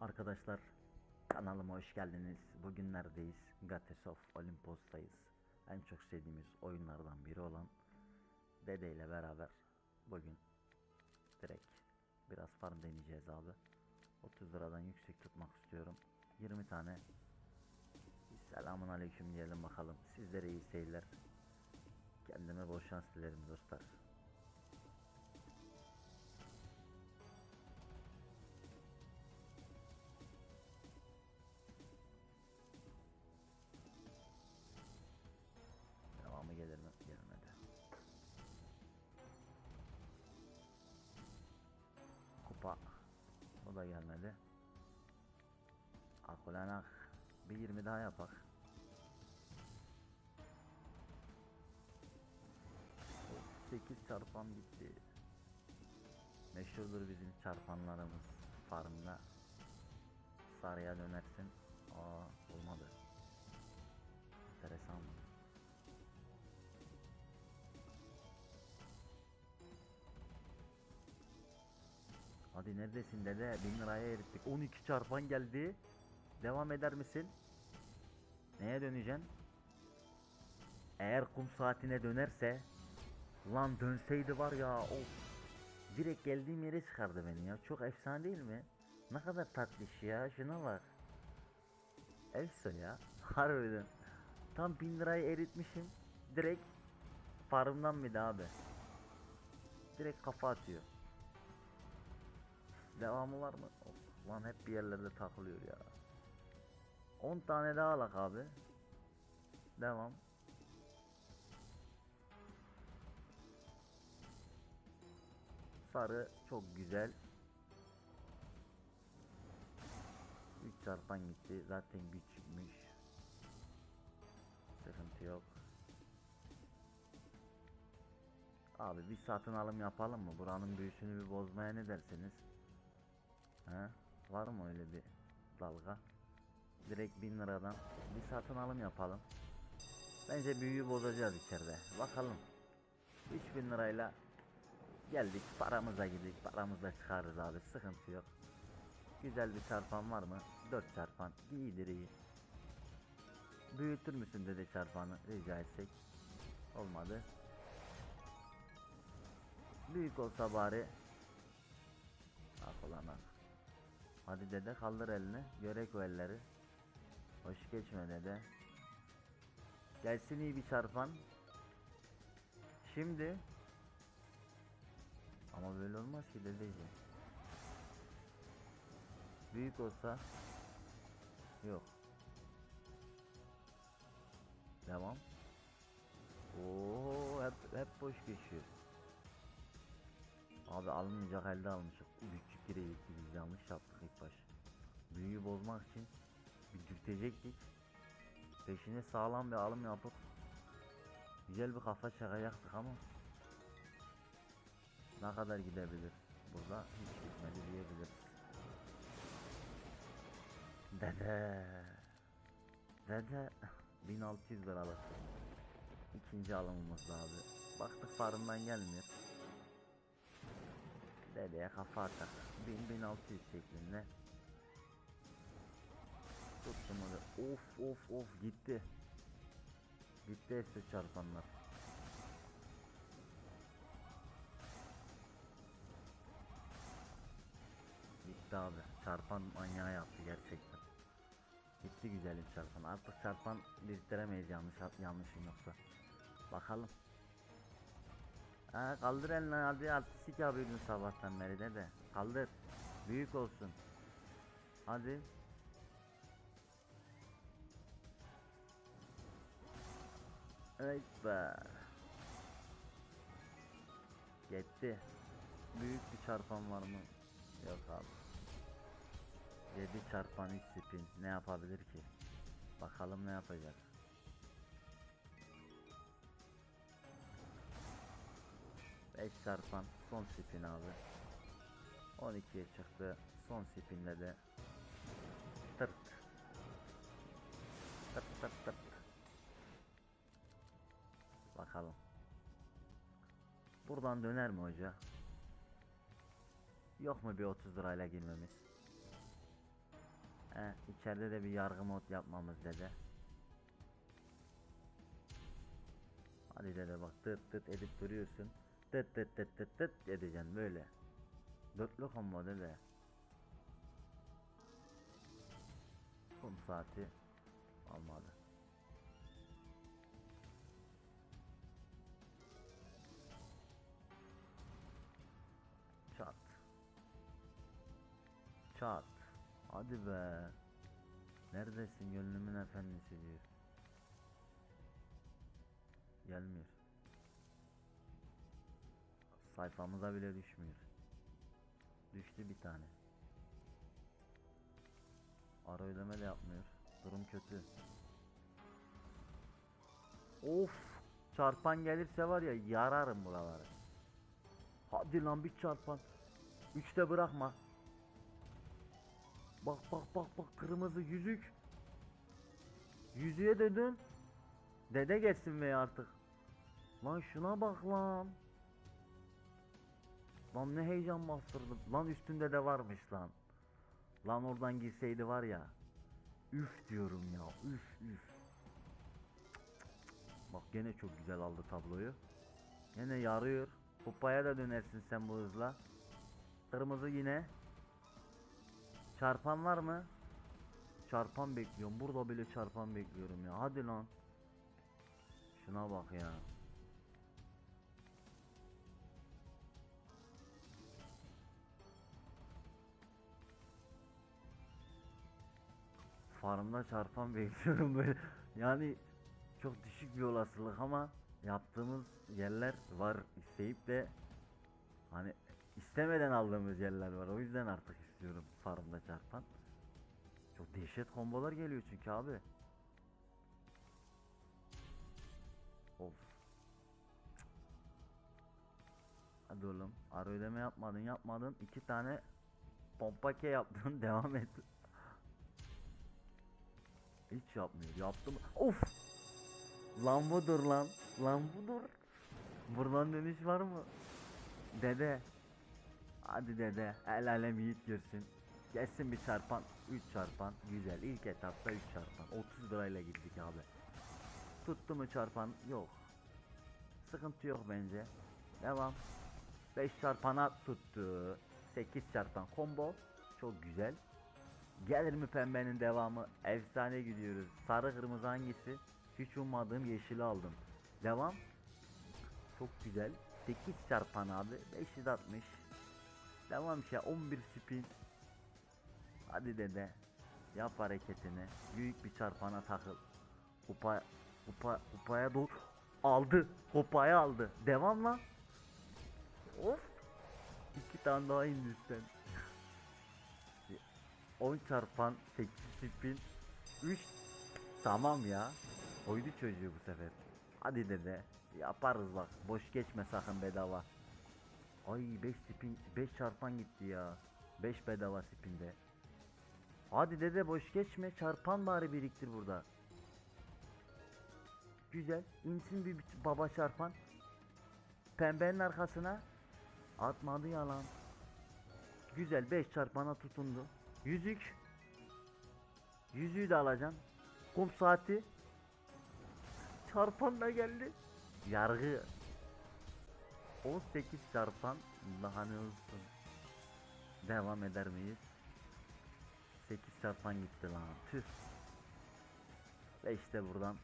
Arkadaşlar kanalıma hoş geldiniz. Bugün neredeyiz? Gates of Olympus'tayız. En çok sevdiğimiz oyunlardan biri olan Dede ile beraber bugün direkt biraz farm deneyeceğiz abi. 30 liradan yüksek tutmak istiyorum. 20 tane Selamun aleyküm diyelim bakalım. Sizlere iyi seyirler. Kendime bol şans dilerim dostlar. Da gelmedi. Akulanak. Bir 20 daha yapak. Of, 8 çarpan gitti. Meşhurdur bizim çarpanlarımız farmda. Sarıya dönersin. Aa olmadı. Hadi neredesin dede? 1000 liraya erittik. 12 çarpan geldi. Devam eder misin? Neye döneceksin? Eğer kum saatine dönerse Lan dönseydi var ya of Direkt geldiğim yere çıkardı beni ya Çok efsane değil mi? Ne kadar tatlış ya şuna bak Elsa ya Harbiden Tam 1000 lirayı eritmişim Direkt Farmdan bir daha abi Direkt kafa atıyor Devamı var mı? Of, lan hep bir yerlerde takılıyor ya. 10 tane daha alak abi. Devam. Sarı çok güzel. 3 çarpan gitti. Zaten küçükmüş Sıkıntı yok. Abi bir satın alım yapalım mı? Buranın büyüsünü bir bozmaya ne dersiniz? He? Var mı öyle bir dalga? Direkt 1000 liradan bir satın alım yapalım. Bence büyüyü bozacağız içeride. Bakalım. 3000 lirayla geldik paramıza gidik paramızla çıkarız abi sıkıntı yok. Güzel bir çarpan var mı? 4 çarpan iyidir iyi. Büyütür müsün dede çarpanı rica etsek. Olmadı. Büyük olsa bari. Ah ulan. Hadi dede kaldır elini. Görek o elleri. Hoş geçme dede. Gelsin iyi bir çarpan. Şimdi. Ama böyle olmaz ki dedeci. Büyük olsa. Yok. Devam. Oo hep hep boş geçiyor. Abi alınmayacak elde almışım. 1'e 2 biz yanlış yaptık ilk baş. Büyüyü bozmak için bir dürtecektik. Peşine sağlam bir alım yapıp güzel bir kafa çakacaktık ama ne kadar gidebilir burada hiç gitmedi diyebiliriz. Dede. Dede 1600 liralık. İkinci alımımız abi. Baktık farından gelmiyor. Dedeye kafa atak. 1000-1600 şeklinde. Tuttum onu. Of of of gitti. Gitti hepsi çarpanlar. Gitti abi. Çarpan manyağı yaptı gerçekten. Gitti güzelim çarpan. Artık çarpan biriktiremeyiz yanlış yanlışım yoksa. Bakalım. Ha, kaldır elini hadi artistik yapıyordun sabahtan beri de de. Kaldır. Büyük olsun. Hadi. Evet be. Gitti. Büyük bir çarpan var mı? Yok abi. 7 çarpan 3 spin ne yapabilir ki? Bakalım ne yapacak. Beş çarpan son spin abi. 12'ye çıktı. Son spinle de tırt. Tırt tırt tırt. Bakalım. Buradan döner mi hoca? Yok mu bir 30 lirayla girmemiz? He, içeride de bir yargı mod yapmamız dede. Hadi dede bak tıt tıt edip duruyorsun. Tıt tıt tıt tıt tıt edeceksin böyle. Dörtlü combo dede. Kum saati almadı. Çat. Çat. Hadi be. Neredesin gönlümün efendisi diyor. Gelmiyor. Sayfamıza bile düşmüyor. Düştü bir tane. Ara ödeme de yapmıyor. Durum kötü. Of! Çarpan gelirse var ya yararım buraları. Hadi lan bir çarpan. Üçte bırakma. Bak bak bak bak kırmızı yüzük. Yüzüğe de dön. Dede geçsin be artık. Lan şuna bak lan. Lan ne heyecan bastırdı. Lan üstünde de varmış lan. Lan oradan girseydi var ya. Üf diyorum ya. Üf üf. Bak gene çok güzel aldı tabloyu. Gene yarıyor. Kupaya da dönersin sen bu hızla. Kırmızı yine. Çarpan var mı? Çarpan bekliyorum. Burada bile çarpan bekliyorum ya. Hadi lan. Şuna bak ya. Farmda çarpan bekliyorum böyle. Yani çok düşük bir olasılık ama yaptığımız yerler var isteyip de hani istemeden aldığımız yerler var. O yüzden artık istiyorum farmda çarpan. Çok dehşet kombolar geliyor çünkü abi. Of. Hadi oğlum. Ara ödeme yapmadın yapmadın. iki tane pompake yaptın. Devam et. Hiç yapmıyor. Yaptım. Of. Lan budur lan. Lan budur. Buradan dönüş var mı? Dede. Hadi dede. El alem yiğit görsün. Gelsin bir çarpan. 3 çarpan. Güzel. İlk etapta 3 çarpan. 30 lirayla gittik abi. Tuttu mu çarpan? Yok. Sıkıntı yok bence. Devam. 5 çarpana tuttu. 8 çarpan combo. Çok güzel. Gelir mi pembenin devamı? Efsane gidiyoruz. Sarı kırmızı hangisi? Hiç ummadığım yeşili aldım. Devam. Çok güzel. 8 çarpan abi. 560. Devam şey 11 spin. Hadi dede. Yap hareketini. Büyük bir çarpana takıl. Kupa, kupa, kupaya dur. Aldı. Kupayı aldı. Devam lan. Of. İki tane daha indi üstten. 10 çarpan 8 spin 3 Tamam ya. Oydu çocuğu bu sefer. Hadi dede Yaparız bak. Boş geçme sakın bedava. Ay 5 spin 5 çarpan gitti ya. 5 bedava spinde Hadi dede boş geçme. Çarpan bari biriktir burada. Güzel. İnsin bir baba çarpan. Pembenin arkasına. Atmadı yalan. Güzel. 5 çarpana tutundu Yüzük. Yüzüğü de alacaksın. Kum saati. Çarpan da geldi. Yargı. 18 çarpan daha ne olsun. Devam eder miyiz? 8 çarpan gitti lan. Tüh. Ve işte buradan.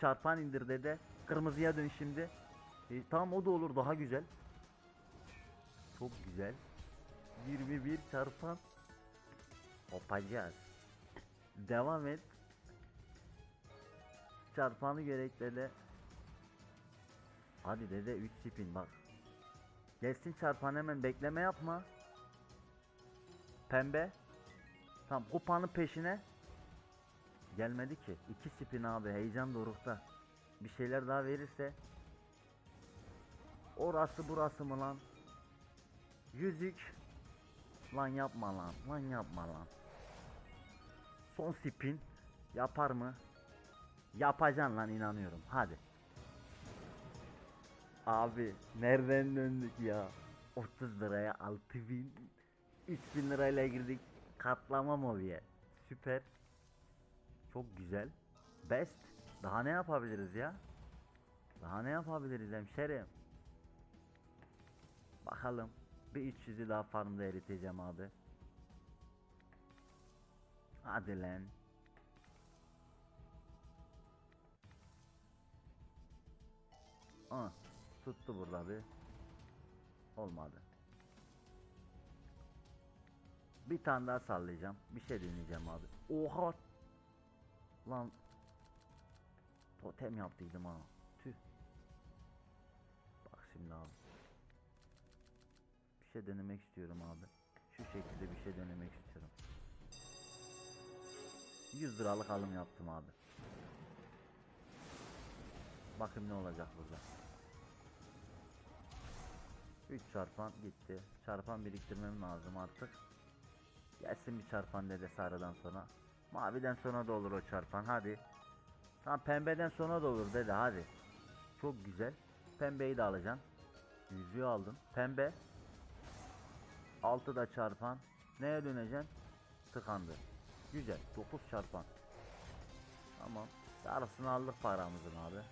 Çarpan indir dede. Kırmızıya dön şimdi. E, tamam o da olur daha güzel. Çok güzel. 21 çarpan Kopacağız. Devam et. Çarpanı gerek. Hadi dede 3 spin bak. Gelsin çarpan hemen bekleme yapma. Pembe. Tam kupanın peşine. Gelmedi ki. 2 spin abi heyecan dorukta. Bir şeyler daha verirse. Orası burası mı lan? Yüzük. Lan yapma lan. Lan yapma lan. Son spin. Yapar mı? Yapacaksın lan inanıyorum. Hadi. Abi nereden döndük ya? 30 liraya 6000 3000 lirayla girdik. Katlama mobiye. Süper. Çok güzel. Best. Daha ne yapabiliriz ya? Daha ne yapabiliriz hemşerim? Bakalım. Bir 300'ü daha farmda eriteceğim abi. Hadi lan. Aa, tuttu burada bir. Olmadı. Bir tane daha sallayacağım. Bir şey deneyeceğim abi. Oha! Lan totem yaptıydım ha. Tüh. Bak şimdi abi. Şey denemek istiyorum abi. Şu şekilde bir şey denemek istiyorum. 100 liralık alım yaptım abi. Bakın ne olacak burada. 3 çarpan gitti. Çarpan biriktirmem lazım artık. Gelsin bir çarpan dede sarıdan sonra. Maviden sonra da olur o çarpan hadi. Tamam pembeden sonra da olur dede hadi. Çok güzel. Pembeyi de alacaksın. Yüzüğü aldım. Pembe. Altı da çarpan. Neye döneceksin? Tıkandı. Güzel. 9 çarpan. Tamam. Yarısını aldık paramızın abi.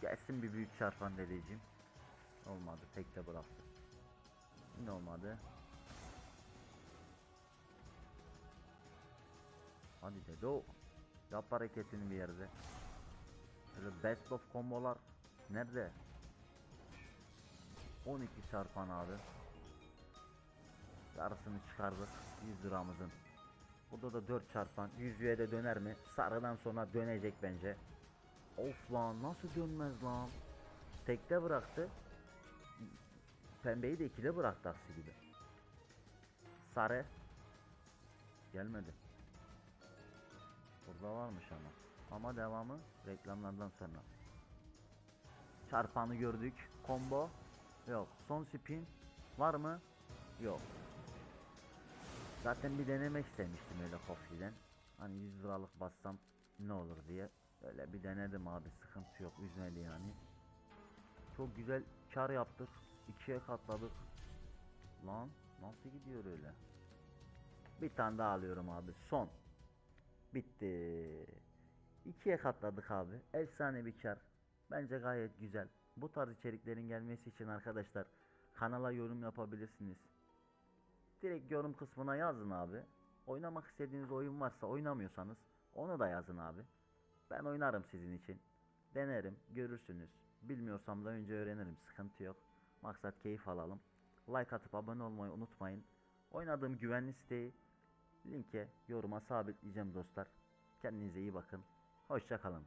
Gelsin bir büyük çarpan dedeciğim. Olmadı. Tek de bıraktı. Yine olmadı. Hadi dede o. Yap hareketini bir yerde. Böyle best of kombolar nerede? 12 çarpan abi. Yarısını çıkardık 100 liramızın. Burada da 4 çarpan 100'lüğe de döner mi? Sarıdan sonra dönecek bence. Of lan nasıl dönmez lan? Tekte bıraktı. Pembeyi de ikide bıraktı aksi gibi. Sarı. Gelmedi. Burada varmış ama. Ama devamı reklamlardan sonra. Çarpanı gördük. Combo. Yok. Son spin. Var mı? Yok. Zaten bir denemek istemiştim öyle kofiden. Hani 100 liralık bassam ne olur diye. Öyle bir denedim abi. Sıkıntı yok. Üzmedi yani. Çok güzel kar yaptık. ikiye katladık. Lan nasıl gidiyor öyle? Bir tane daha alıyorum abi. Son. Bitti. İkiye katladık abi. Efsane bir kar. Bence gayet güzel. Bu tarz içeriklerin gelmesi için arkadaşlar kanala yorum yapabilirsiniz. Direkt yorum kısmına yazın abi. Oynamak istediğiniz oyun varsa oynamıyorsanız onu da yazın abi. Ben oynarım sizin için. Denerim, görürsünüz. Bilmiyorsam da önce öğrenirim. Sıkıntı yok. Maksat keyif alalım. Like atıp abone olmayı unutmayın. Oynadığım güvenli siteyi linke yoruma sabitleyeceğim dostlar. Kendinize iyi bakın. Hoşça kalın.